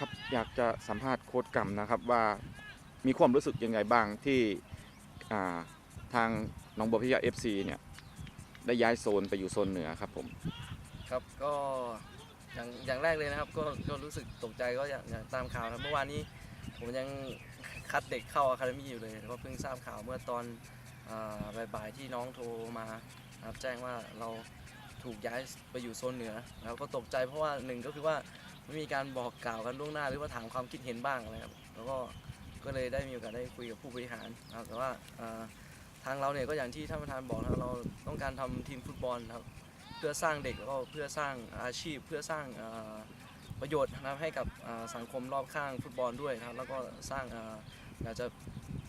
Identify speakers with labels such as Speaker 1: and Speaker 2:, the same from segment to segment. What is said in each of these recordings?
Speaker 1: ครับ อยากจะสัมภาษณ์โค้ดกรรมนะครับว่ามีความรู้สึกยังไงบ้างที่าทางหนองบัวพิยาเอฟซีเนี่ยได้ย้ายโซนไปอยู่โซนเหนือครับผม
Speaker 2: ครับก็อย่างอย่างแรกเลยนะครับก็ก็รู้สึกตกใจก็อย่างอย่างตามข่าวนะครับเมื่อวานนี้ผมยังคัดเด็กเข้าอะคาเดมี่อยู่เลยก็เพิ่งทราบข่าวเมื่อตอนอบ่ายๆที่น้องโทรมาครับแจ้งว่าเราถูกย้ายไปอยู่โซนเหนือแล้วก็ตกใจเพราะว่าหนึ่งก็คือว่า ไม่มีการบอกกล่าวกันล่วงหน้าหรือว่าถามความคิดเห็นบ้างอะไรครับแล้วก็ก็เลยได้มีโอกาสได้คุยกับผู้บริหารนะครับแต่ว่าทางเราเนี่ยก็อย่างที่ท่านประธานบอกนะเราต้องการทำทีมฟุตบอลนะครับเพื่อสร้างเด็กแล้วก็เพื่อสร้างอาชีพ เพื่อสร้างประโยชน์นะครับให้กับสังคมรอบข้างฟุตบอลด้วยนะครับแล้วก็สร้างอยากจะ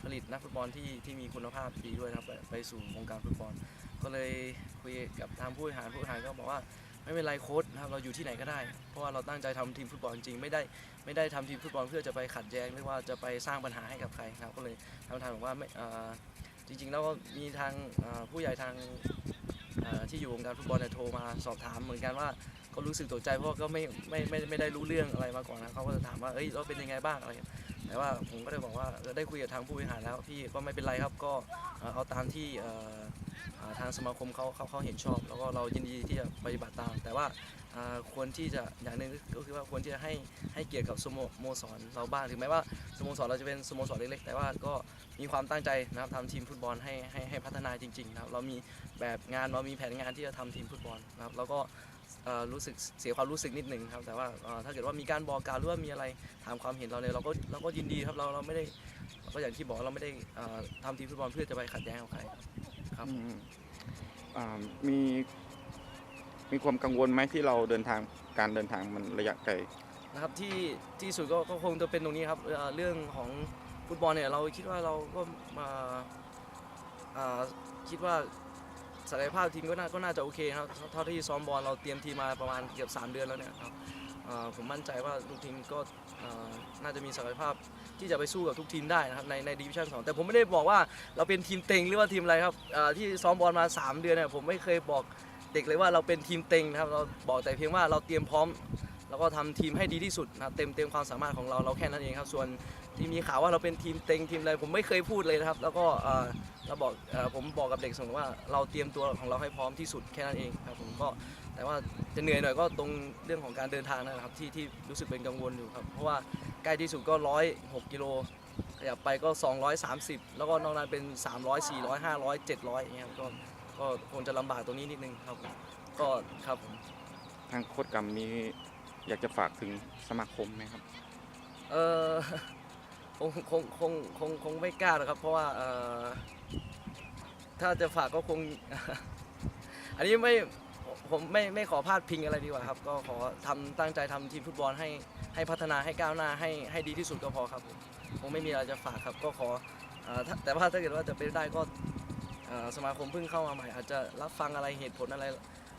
Speaker 2: ผลิตนักฟุตบอลที่ที่มีคุณภาพดีด้วยนะครับไปสู่วงการฟุตบอล ก็เลยคุยกับทางผู้บริหารผู้บริหารก็บอกว่า ไม่เป็นไรโค้ชนะครับเราอยู่ที่ไหนก็ได้ เพราะว่าเราตั้งใจทำทีมฟุตบอลจริงๆไม่ได้ไม่ได้ทำทีมฟุตบอลเพื่อจะไปขัดแย้งหรือว่าจะไปสร้างปัญหาให้กับใครครับก็เลยทางประธานบอกว่าไม่จริงๆแล้วก็มีทางผู้ใหญ่ทางที่อยู่วงการฟุตบอลเนี่ยโทรมาสอบถามเหมือนกันว่าก็รู้สึกตกใจเพราะก็ไม่ไม่ไม่ไม่ได้รู้เรื่องอะไรมาก่อนนะเขาก็จะถามว่าเอ้ยเราเป็นยังไงบ้างอะไรแต่ว่าผมก็ได้บอกว่าได้คุยกับทางผู้บริหารแล้วพี่ก็ไม่เป็นไรครับก็เอาตามที่ ทางสมาคมเขาเขาเขาเห็นชอบ แล้วก็เรายินดีที่จะปฏิบัติตาม แต่ว่าควรที่จะอย่างหนึ่งก็คือว่าควรที่จะให้ให้เกียรติกับสโมสโมสรเราบ้างถึงแม้ว่าสโมสรเราจะเป็นสโมสรเล็กๆแต่ว่าก็มีความตั้งใจนะครับทำทีมฟุตบอลให้ให้ให้พัฒนาจริงๆนะครับเรามีแบบงานเรามีแผนงานที่จะทำทีมฟุตบอลนะครับแล้วก็รู้สึกเสียความรู้สึกนิดหนึ่งครับแต่ว่าถ้าเกิดว่ามีการบอกกล่าวหรือว่ามีอะไรถามความเห็นเราเนี่ยเราก็เราก็ยินดีครับเราเราไม่ได้ก็อย่างที่บอกเราไม่ได้เอ่อทำทีมฟุตบอลเพื่อจะไปขัดแย้งกับใคร ครับ
Speaker 1: อืมอ่ามีมีความกังวลไหมที่เราเดินทางการเดินทางมันระยะไกล
Speaker 2: นะครับที่ที่สุดก็ก็คงจะเป็นตรงนี้ครับเอ่อเรื่องของฟุตบอลเนี่ยเราคิดว่าเราก็มาอ่าคิดว่าศักยภาพทีมก็น่าก็น่าจะโอเคครับเท่าเท่าที่ซ้อมบอลเราเตรียมทีมมาประมาณเกือบ3 เดือนแล้วเนี่ยครับอ่า ผมมั่นใจว่าทุกทีมก็น่าจะมีศักยภาพที่จะไปสู้กับทุกทีมได้นะครับในในดิวิชั่นสองแต่ผมไม่ได้บอกว่าเราเป็นทีมเต็งหรือว่าทีมอะไรครับที่ซ้อมบอลมา 3 เดือนเนี่ยผมไม่เคยบอกเด็กเลยว่าเราเป็นทีมเต็งนะครับเราบอกแต่เพียงว่าเราเตรียมพร้อม แล้วก็ทำทีมให้ดีที่สุดนะครับเต็มเต็มความสามารถของเราเราแค่นั้นเองครับ ส่วนที่มีข่าวว่าเราเป็นทีมเต็งทีมอะไรผมไม่เคยพูดเลยนะครับ แล้วก็เราบอกผมบอกกับเด็กเสมอว่าเราเตรียมตัวของเราให้พร้อมที่สุดแค่นั้นเองครับผมก็แต่ว่าจะเหนื่อยหน่อยก็ตรงเรื่องของการเดินทางนะครับที่ที่รู้สึกเป็นกังวลอยู่ครับเพราะว่าใกล้ที่สุดก็ร้อยหกกิโลขยับไปก็ 230 แล้วก็นอกนั้นเป็น 300 400 500 700อย่างเงี้ยก็ก็คงจะลำบากตรงนี้นิดนึงครับก็ครับผม
Speaker 1: ทางโค้ดกรรมมี อยากจะฝากถึงสมาคมไหมครับ
Speaker 2: เออคงคงคงคงคงไม่กล้าหรอกครับ เพราะว่าเออถ้าจะฝากก็คง อันนี้ไม่ผมไม่ไม่ขอพลาดพิงอะไรดีกว่าครับ ก็ขอทำตั้งใจทำทีมฟุตบอลให้ให้พัฒนาให้ก้าวหน้าให้ให้ดีที่สุดก็พอครับผมคงไม่มีอะไรจะฝากครับ ก็ขอเอ่อถ้าแต่ว่าถ้าเกิดว่าจะเป็นได้ก็เอ่อสมาคมเพิ่งเข้ามาใหม่ อาจจะรับฟังอะไรเหตุผลอะไร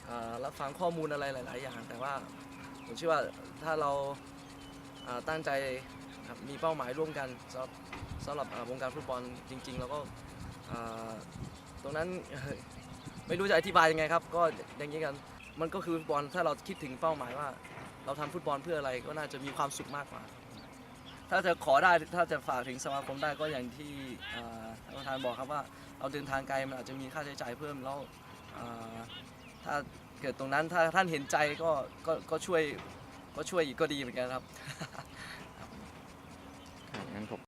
Speaker 2: เอ่อรับฟังข้อมูลอะไรหลาย ๆ อย่าง แต่ว่า ผมเชื่อว่าถ้าเราอ่อตั้งใจครับมีเป้าหมายร่วมกันสำหรับสำหรับอ่าวงการฟุตบอลจริง ๆ แล้วก็อ่าตรงนั้น ไม่รู้จะอธิบายยังไงครับ ก็อย่างนี้กัน มันก็คือฟุตบอลถ้าเราคิดถึงเป้าหมายว่า เราทำฟุตบอลเพื่ออะไรก็น่าจะมีความสุขมากกว่า ถ้าจะขอได้ถ้าจะฝากถึงสมาคมได้ก็อย่างที่อ่าท่านประธานบอกครับว่าเราเดินทางไกลมันอาจจะมีค่าใช้จ่ายเพิ่มแล้วอ่าถ้า เกิดตรงนั้นถ้าท่านเห็นใจก็ก็ก็ช่วยก็ช่วยอีกก็ดีเหมือนกันครับ
Speaker 1: งั้นผม